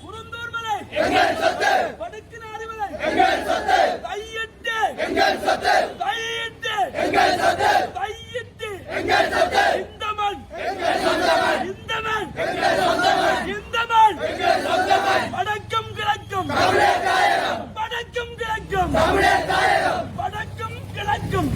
குருந்தூர் மலை வடக்கு நாடுமலை கையிட்டு. கையிட்டு. கையிட்டு. இந்த மண் இந்த மண் இந்த மண் வடக்கும் கிழக்கும் வடக்கும் கிழக்கும் வடக்கும் கிழக்கும்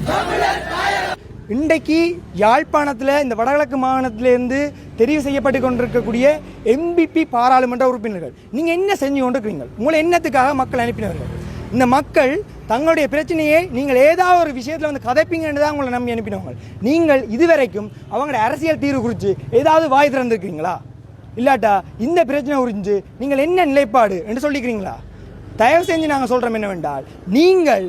இன்றைக்கு யாழ்ப்பாணத்தில் இந்த வடகிழக்கு மாகாணத்திலிருந்து தெரிவு செய்யப்பட்டு கொண்டிருக்கக்கூடிய எம்பிபி பாராளுமன்ற உறுப்பினர்கள். நீங்கள் என்ன செஞ்சு கொண்டிருக்கிறீங்க? உங்களை என்னத்துக்காக மக்கள் அனுப்பினவர்கள்? இந்த மக்கள் தங்களுடைய பிரச்சனையை நீங்கள் ஏதாவது ஒரு விஷயத்தில் வந்து கதைப்பீங்கன்னு தான் உங்களை நம்பி அனுப்பினவங்க. நீங்கள் இதுவரைக்கும் அவங்களுடைய அரசியல் தீர்வு குறித்து ஏதாவது வாய் திறந்துருக்கீங்களா இல்லாட்டா இந்த பிரச்சனை குறிஞ்சு நீங்கள் என்ன நிலைப்பாடு என்று சொல்லிக்கிறீங்களா? தயவு செஞ்சு நாங்கள் சொல்கிறோம் என்னவென்றால் நீங்கள்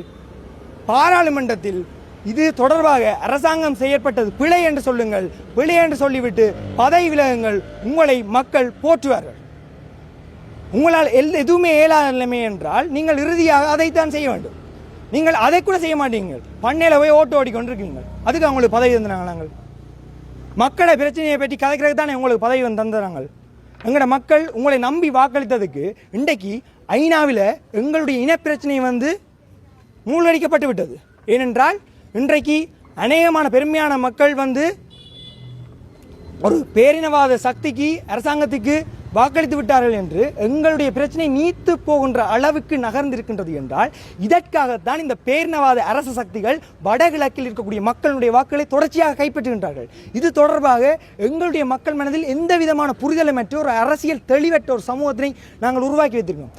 பாராளுமன்றத்தில் இது தொடர்பாக அரசாங்கம் செயற்பட்டது பிழை என்று சொல்லுங்கள் பிழை என்று சொல்லிவிட்டு பதவி விலகுங்கள் உங்களை மக்கள் போற்றுவார்கள். உங்களால் எல் எதுவுமே இயலாத நிலைமை என்றால் நீங்கள் இறுதியாக அதைத்தான் செய்ய வேண்டும். நீங்கள் அதை கூட செய்ய மாட்டீங்க பண்ணையில் போய் ஓட்டு ஓடிக்கொண்டிருக்கீங்க அதுக்கு அவங்களுக்கு பதவி தந்தாங்க நாங்கள். மக்களை பிரச்சனையை பற்றி கதைக்கிறதுக்கு தானே உங்களுக்கு பதவி வந்து தந்துறாங்க எங்களோட மக்கள் உங்களை நம்பி வாக்களித்ததுக்கு இன்றைக்கு ஐநாவில் எங்களுடைய இனப்பிரச்சனை வந்து மூழ்கடிக்கப்பட்டு விட்டது. ஏனென்றால் இன்றைக்கு அநேகமான பெருமையான மக்கள் வந்து ஒரு பேரினவாத சக்திக்கு அரசாங்கத்துக்கு வாக்களித்து விட்டார்கள் என்று எங்களுடைய பிரச்சனை நீத்து போகின்ற அளவுக்கு நகர்ந்திருக்கின்றது என்றால் இதற்காகத்தான் இந்த பேரினவாத அரச சக்திகள் வடகிழக்கில் இருக்கக்கூடிய மக்களுடைய வாக்குகளை தொடர்ச்சியாக கைப்பற்றுகின்றார்கள். இது தொடர்பாக எங்களுடைய மக்கள் மனதில் எந்த விதமான புரிதலமற்ற ஒரு அரசியல் தெளிவற்ற ஒரு சமூகத்தினை நாங்கள் உருவாக்கி வைத்திருக்கோம்